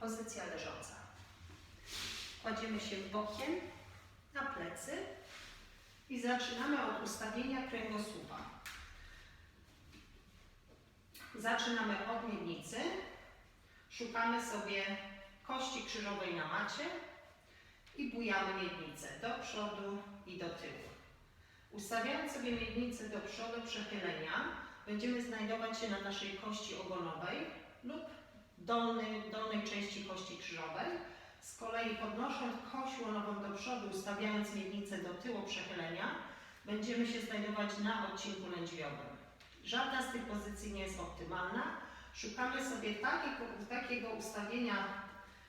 Pozycja leżąca. Kładziemy się bokiem na plecy i zaczynamy od ustawienia kręgosłupa. Zaczynamy od miednicy. Szukamy sobie kości krzyżowej na macie i bujamy miednicę do przodu i do tyłu. Ustawiając sobie miednicę do przodu przechylenia, będziemy znajdować się na naszej kości ogonowej lub dolnej, dolnej części kości krzyżowej. Z kolei podnosząc kość łonową do przodu, ustawiając miednicę do tyłu przechylenia, będziemy się znajdować na odcinku lędźwiowym. Żadna z tych pozycji nie jest optymalna. Szukamy sobie takiego, takiego ustawienia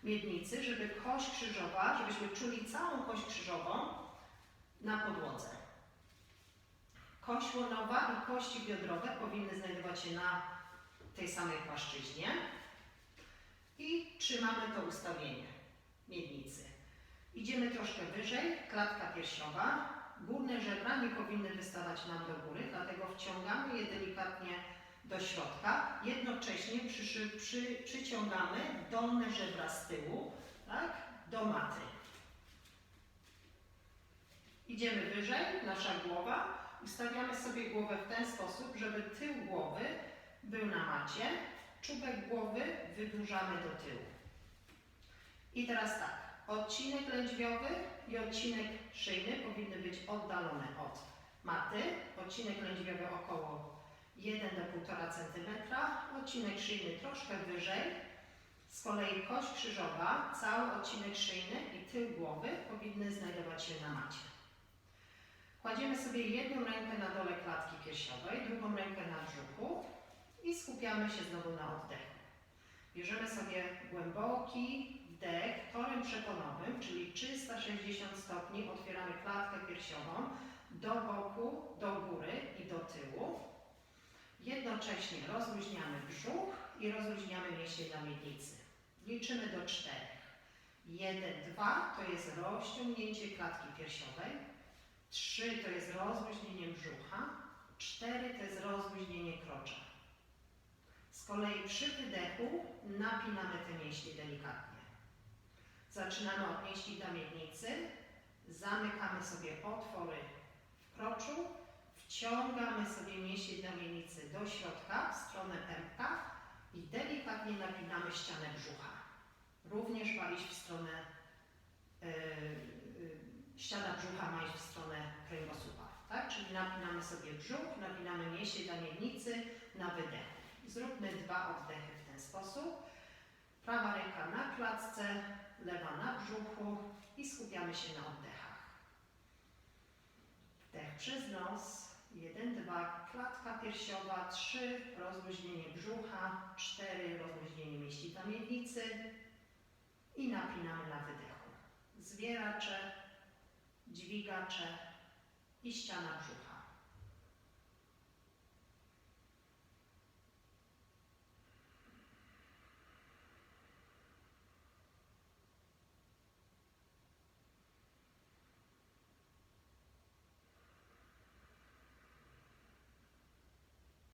miednicy, żeby kość krzyżowa, żebyśmy czuli całą kość krzyżową na podłodze. Kość łonowa i kości biodrowe powinny znajdować się na tej samej płaszczyźnie trzymamy to ustawienie miednicy. Idziemy troszkę wyżej, klatka piersiowa. Górne żebra nie powinny wystawać nam do góry, dlatego wciągamy je delikatnie do środka. Jednocześnie przy, przy, przyciągamy dolne żebra z tyłu tak, do maty. Idziemy wyżej, nasza głowa. Ustawiamy sobie głowę w ten sposób, żeby tył głowy był na macie, czubek głowy wydłużamy do tyłu. I teraz tak, odcinek lędźwiowy i odcinek szyjny powinny być oddalone od maty. Odcinek lędźwiowy około 1 do 1,5 cm, odcinek szyjny troszkę wyżej. Z kolei kość krzyżowa, cały odcinek szyjny i tył głowy powinny znajdować się na macie. Kładziemy sobie jedną rękę na dole klatki piersiowej, drugą rękę na brzuchu i skupiamy się znowu na oddechu. Bierzemy sobie głęboki wdech torem przeponowym, czyli 360 stopni, otwieramy klatkę piersiową do boku, do góry i do tyłu. Jednocześnie rozluźniamy brzuch i rozluźniamy mięśnie na miednicy. Liczymy do czterech. Jeden, dwa to jest rozciągnięcie klatki piersiowej. Trzy to jest rozluźnienie brzucha. Cztery to jest rozluźnienie krocza. Z kolei przy wydechu napinamy te mięśnie. Zaczynamy od mięśni na miednicy, zamykamy sobie otwory w kroczu, wciągamy sobie mięśnie na miednicy do środka, w stronę pępka i delikatnie napinamy ścianę brzucha. Również ma iść w stronę, yy, yy, ściana brzucha ma iść w stronę kręgosłupa, tak? Czyli napinamy sobie brzuch, napinamy mięśnie na miednicy na wydechu. Zróbmy dwa oddechy w ten sposób. Prawa ręka na klatce, lewa na brzuchu i skupiamy się na oddechach. Wdech przez nos. Jeden, dwa, klatka piersiowa. Trzy, rozluźnienie brzucha. Cztery, rozluźnienie mięśni na miednicy. I napinamy na wydechu. Zwieracze, dźwigacze i ściana brzucha.